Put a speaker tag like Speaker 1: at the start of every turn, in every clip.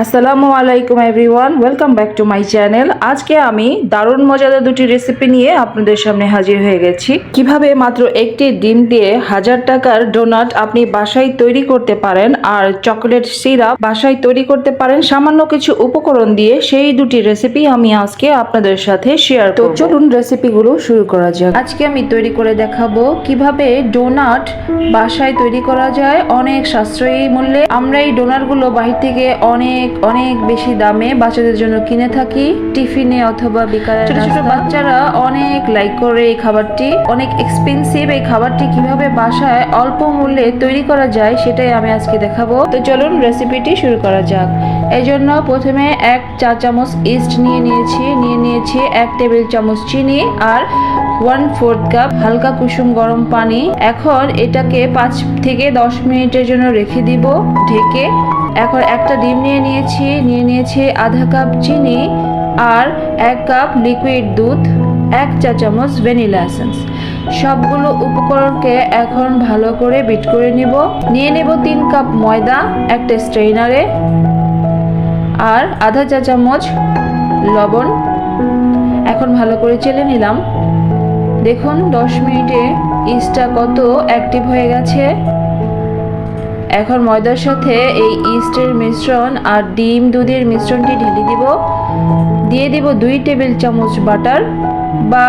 Speaker 1: আসসালামু আলাইকুম everyone welcome back to my channel. আজকে আমি দারুণ মজাদার দুটি রেসিপি নিয়ে আপনাদের সামনে হাজির হয়ে গেছি। কীভাবে মাত্র একটি ডিম দিয়ে হাজার টাকার ডোনাট আপনি বাসায় তৈরি করতে পারেন আর চকোলেট সিরাপ বাসায় তৈরি করতে পারেন সামান্য কিছু উপকরণ দিয়ে সেই দুটি রেসিপি আমি আজকে আপনাদের সাথে শেয়ার তো চলুন রেসিপিগুলো শুরু করা যাক। আজকে আমি তৈরি করে দেখাবো কীভাবে ডোনাট বাসায় তৈরি করা যায়। অনেক সাশ্রয়ী মূল্যে। আমরা এই ডোনাটগুলো বাহির থেকে অনেক অনেক অনেক বেশি দামে বাচ্চাদের জন্য কিনে থাকি। টিফিনে অথবা বিকালে ছোট ছোট বাচ্চারা অনেক লাইক করে এই খাবারটি। অনেক এক্সপেন্সিভ এই খাবারটি কীভাবে বাসায় অল্প মূল্যে তৈরি করা যায় সেটাই আমি আজকে দেখাবো। তো চলুন রেসিপিটি শুরু করা যাক। এই জন্য প্রথমে এক চা চামচ ইস্ট নিয়ে নিয়েছি। নিয়ে নিয়েছি এক টেবিল চামচ চিনি আর ওয়ান ফোর্থ কাপ হালকা কুসুম গরম পানি। এখন এটাকে পাঁচ থেকে দশ মিনিটের জন্য রেখে দিব। ঢেকে এখন একটা ডিম নিয়ে নিয়েছি নিয়ে নিয়েছি আধা কাপ চিনি আর এক কাপ লিকুইড দুধ, এক চা চামচ ভ্যানিলা এসেন্স সবগুলো উপকরণকে এখন ভালো করে বিট করে নিব। নিয়ে নেব তিন কাপ ময়দা, একটা স্ট্রেইনারে আর আধা চা চামচ লবণ। এখন ভালো করে চেলে নিলাম। দেখুন, দশ মিনিটে ইস্টটা কত অ্যাক্টিভ হয়ে গেছে। এখন ময়দার সাথে এই ইস্টের মিশ্রণ আর ডিম দুধের মিশ্রণটি ঢেলে দিব। দিয়ে দিব দুই টেবিল চামচ বাটার বা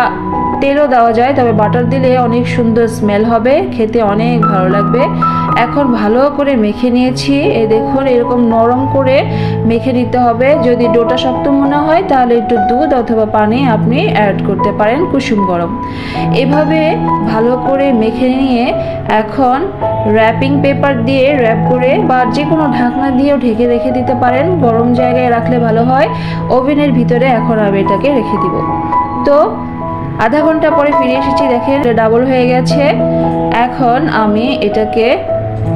Speaker 1: তেলও দেওয়া যায়, তবে বাটার দিলে অনেক সুন্দর স্মেল হবে, খেতে অনেক ভালো লাগবে। এখন ভালো করে মেখে নিয়েছি, এ দেখুন এরকম নরম করে মেখে নিতে হবে। যদি ডোটা শক্ত মনে হয়, তাহলে একটু দুধ অথবা পানি আপনি অ্যাড করতে পারেন কুসুম গরম। এভাবে ভালো করে মেখে নিয়ে এখন র্যাপিং পেপার দিয়ে র্যাপ করে বা যে কোনো ঢাকনা দিয়েও ঢেকে রেখে দিতে পারেন। গরম জায়গায় রাখলে ভালো হয়। ওভেনের ভিতরে এখন আমি এটাকে রেখে দিব। তো আধা ঘণ্টা পরে ফিরে এসেছি, দেখেন ডাবল হয়ে গেছে। এখন আমি এটাকে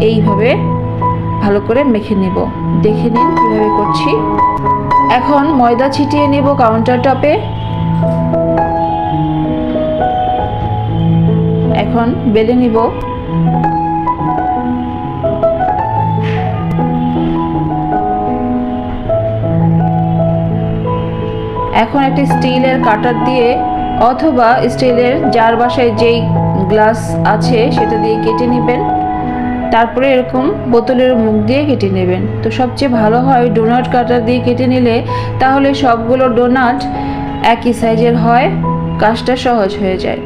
Speaker 1: এইভাবে ভালো করে মেখে নেব। দেখে নিন কীভাবে করছি। এখন ময়দা ছিটিয়ে নেব কাউন্টার টপে এখন বেলে নিব। এখন একটি স্টিলের কাটার দিয়ে অথবা স্টিলের যার বাসায় যেই গ্লাস আছে সেটা দিয়ে কেটে নেবেন। তারপরে এরকম বোতলের মুখ দিয়ে কেটে নেবেন। তো সবচেয়ে ভালো হয় ডোনাট কাটার দিয়ে কেটে নিলে, তাহলে সবগুলো ডোনাট একই সাইজের হয়, কাজটা সহজ হয়ে যায়।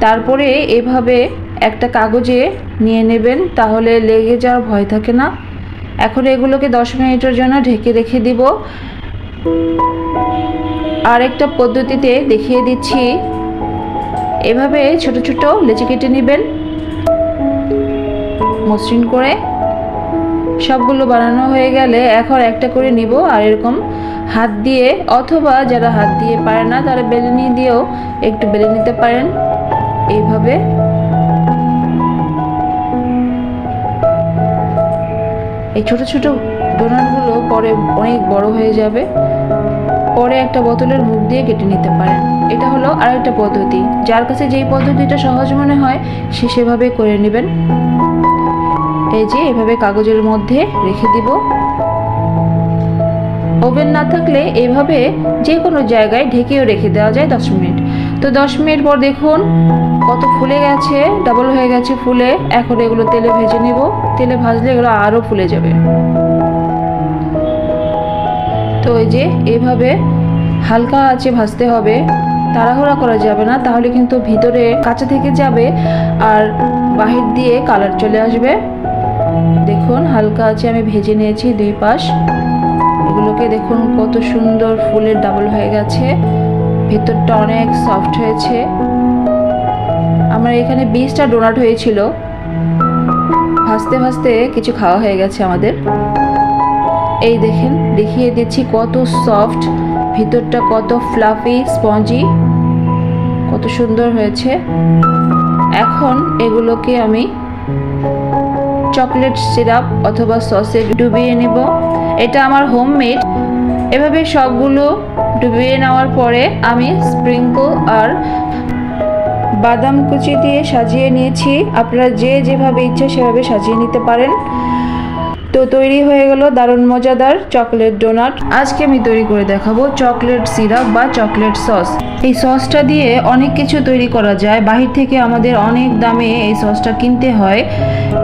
Speaker 1: তারপরে এভাবে একটা কাগজে নিয়ে নেবেন, তাহলে লেগে যাওয়ার ভয় থাকে না। এখন এগুলোকে দশ মিনিটের জন্য ঢেকে রেখে দিব। আরেকটা পদ্ধতিতে দেখিয়ে দিচ্ছি। এভাবে ছোট ছোট লেচি কেটে নেবেন। মসৃণ করে। সবগুলো বানানো হয়ে গেলে এখন একটা করে নিব আর এরকম হাত দিয়ে, অথবা যারা হাত দিয়ে পারে না, তারা বেলুনি দিয়েও একটু বেলে নিতে পারেন। এইভাবে। এই ছোট ছোট ডোনাটগুলো পরে অনেক বড় হয়ে যাবে। পরে একটা বোতলের মুখ দিয়ে কেটে নিতে পারেন এটা হলো আরেকটা পদ্ধতি। যার কাছে যেই পদ্ধতিটা সহজ মনে হয়, সে সেভাবে করে নেবেন। এই যে এভাবে কাগজের মধ্যে রেখে দিব। ওভেন না থাকলে এভাবে যে কোনো জায়গায় ঢেকেও রেখে দেওয়া যায় দশ মিনিট। তো দশ মিনিট পর দেখুন কত ফুলে গেছে ডাবল হয়ে গেছে ফুলে। এখন এগুলো তেলে ভেজে নেব। তেলে ভাজলে এগুলো আরও ফুলে যাবে। তো এই যে এভাবে হালকা আছে ভাজতে হবে, তাড়াহুড়া করা যাবে না, তাহলে কিন্তু ভিতরে কাঁচা থেকে যাবে আর বাহির দিয়ে কালার চলে আসবে। দেখুন, হালকা আছে আমি ভেজে নিয়েছি দুই পাশ। এগুলোকে দেখুন কত সুন্দর ফুলের ডাবল হয়ে গেছে, ভেতরটা অনেক সফট হয়েছে। আমার এখানে বিশটা ডোনাট হয়েছিল। ভাজতে ভাজতে কিছু খাওয়া হয়ে গেছে আমাদের। এই দেখেন, দেখিয়ে দিচ্ছি কত সফট ভিতরটা কত ফ্লাফি স্পঞ্জি কত সুন্দর হয়েছে। এখন এগুলোকে আমি চকলেট সিরাপ অথবা সসে ডুবিয়ে নেব। এটা আমার হোমমেড এভাবে সবগুলো ডুবিয়ে নেওয়ার পরে আমি স্প্রিঙ্কল আর বাদাম কুচি দিয়ে সাজিয়ে নিয়েছি। আপনারা যে যেভাবে ইচ্ছা সেভাবে সাজিয়ে নিতে পারেন। তো তৈরি হয়ে গেল দারুণ মজাদার চকলেট ডোনাট। আজকে আমি তৈরি করে দেখাবো চকলেট সিরাপ বা চকলেট সস। এই সসটা দিয়ে অনেক কিছু তৈরি করা যায়। বাহির থেকে আমাদের অনেক দামে এই সসটা কিনতে হয়।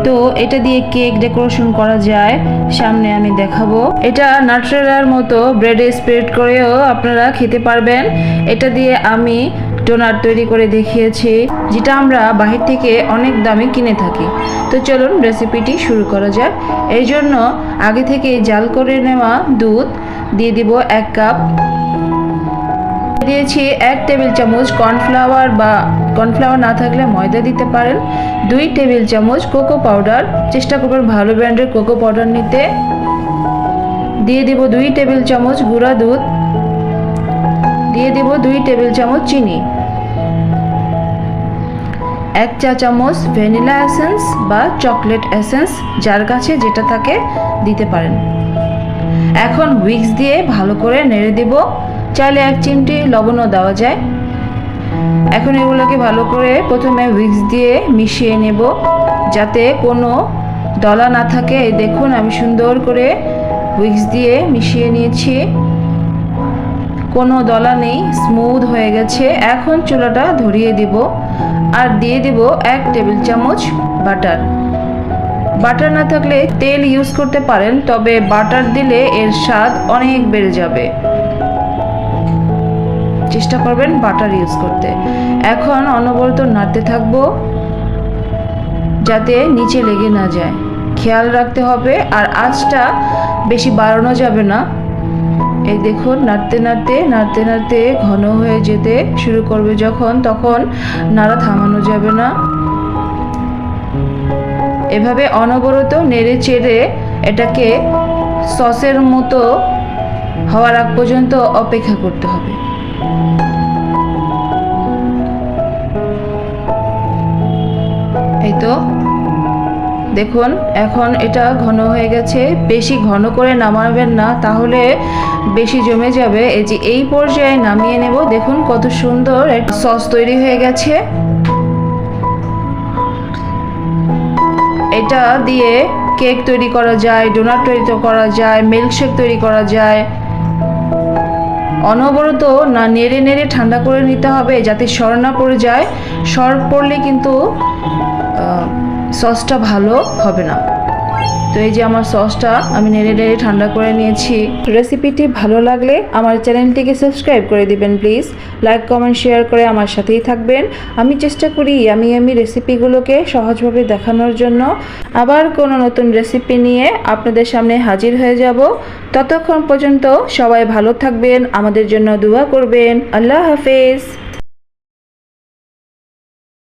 Speaker 1: তো এটা দিয়ে কেক ডেকোরেশন করা যায়। সামনে আমি দেখাবো। এটা নাট্রেলার মতো ব্রেডে স্প্রেড করেও আপনারা খেতে পারবেন। এটা দিয়ে আমি ডোনাট তৈরি করে দেখিয়েছি, যেটা আমরা বাহির থেকে অনেক দামে কিনে থাকি। তো চলুন রেসিপিটি শুরু করা যাক। এই জন্য আগে থেকে জাল করে নেওয়া দুধ দিয়ে দিব এক কাপ। দিয়েছি এক টেবিল চামচ কর্নফ্লাওয়ার বা কর্নফ্লাওয়ার না থাকলে ময়দা দিতে পারেন। দুই টেবিল চামচ কোকো পাউডার। চেষ্টা করবেন ভালো ব্র্যান্ডের কোকো পাউডার নিতে। দিয়ে দিব দুই টেবিল চামচ গুঁড়া দুধ। দিয়ে দিব দুই টেবিল চামচ চিনি। এক চা চামচ ভ্যানিলা এসেন্স বা চকলেট এসেন্স যার কাছে যেটা থাকে দিতে পারেন। এখন উইক্স দিয়ে ভালো করে নেড়ে দিব। চাইলে এক চিমটি লবণও দেওয়া যায়। এখন এগুলোকে ভালো করে প্রথমে উইক্স দিয়ে মিশিয়ে নেব যাতে কোনো দলা না থাকে। এই দেখুন, আমি সুন্দর করে উইক্স দিয়ে মিশিয়ে নিয়েছি। কোনো দলা নেই, স্মুথ হয়ে গেছে। এখন চুলাটা ধরিয়ে দিব। আর দিয়ে দিব এক টেবিল চামচ বাটার। বাটার না থাকলে তেল ইউজ করতে পারেন, তবে বাটার দিলে এর স্বাদ অনেক বেড়ে যাবে। চেষ্টা করবেন বাটার ইউজ করতে। এখন অনবরত নাড়তে থাকব, যাতে নিচে লেগে না যায়। খেয়াল রাখতে হবে, আর আঁচটা বেশি বাড়ানো যাবে না। এই দেখুন, নাড়তে নাড়তে নাড়তে নাড়তে ঘন হয়ে যেতে শুরু করবে যখন, তখন নাড়া থামানো যাবে না। এভাবে অনবরত নেড়ে চেড়ে এটাকে সসের মতো হওয়ার আগ পর্যন্ত অপেক্ষা করতে হবে। এই তো দেখুন, এখন এটা ঘন হয়ে গেছে। বেশি ঘন করে নামাবেন না, তাহলে বেশি জমে যাবে। এই যে এই পর্যায়ে নামিয়ে নেব। দেখুন কত সুন্দর সস তৈরি হয়ে গেছে। এটা দিয়ে কেক তৈরি করা যায়, ডোনাট তৈরি করা যায়, মিল্কশেক তৈরি করা যায়। অনবরত না নেড়ে নেড়ে ঠান্ডা করে নিতে হবে যাতে সর না পড়ে যায়। সর পড়লে কিন্তু সসটা ভালো হবে না। তো এই যে আমার সসটা আমি নেড়ে নেড়ে ঠান্ডা করে নিয়েছি। রেসিপিটি ভালো লাগলে আমার চ্যানেলটিকে সাবস্ক্রাইব করে দিবেন, প্লিজ। লাইক, কমেন্ট, শেয়ার করে আমার সাথেই থাকবেন। আমি চেষ্টা করি আমি আমি রেসিপিগুলোকে সহজভাবে দেখানোর জন্য। আবার কোনো নতুন রেসিপি নিয়ে আপনাদের সামনে হাজির হয়ে যাব। ততক্ষণ পর্যন্ত সবাই ভালো থাকবেন, আমাদের জন্য দোয়া করবেন। আল্লাহ হাফেজ।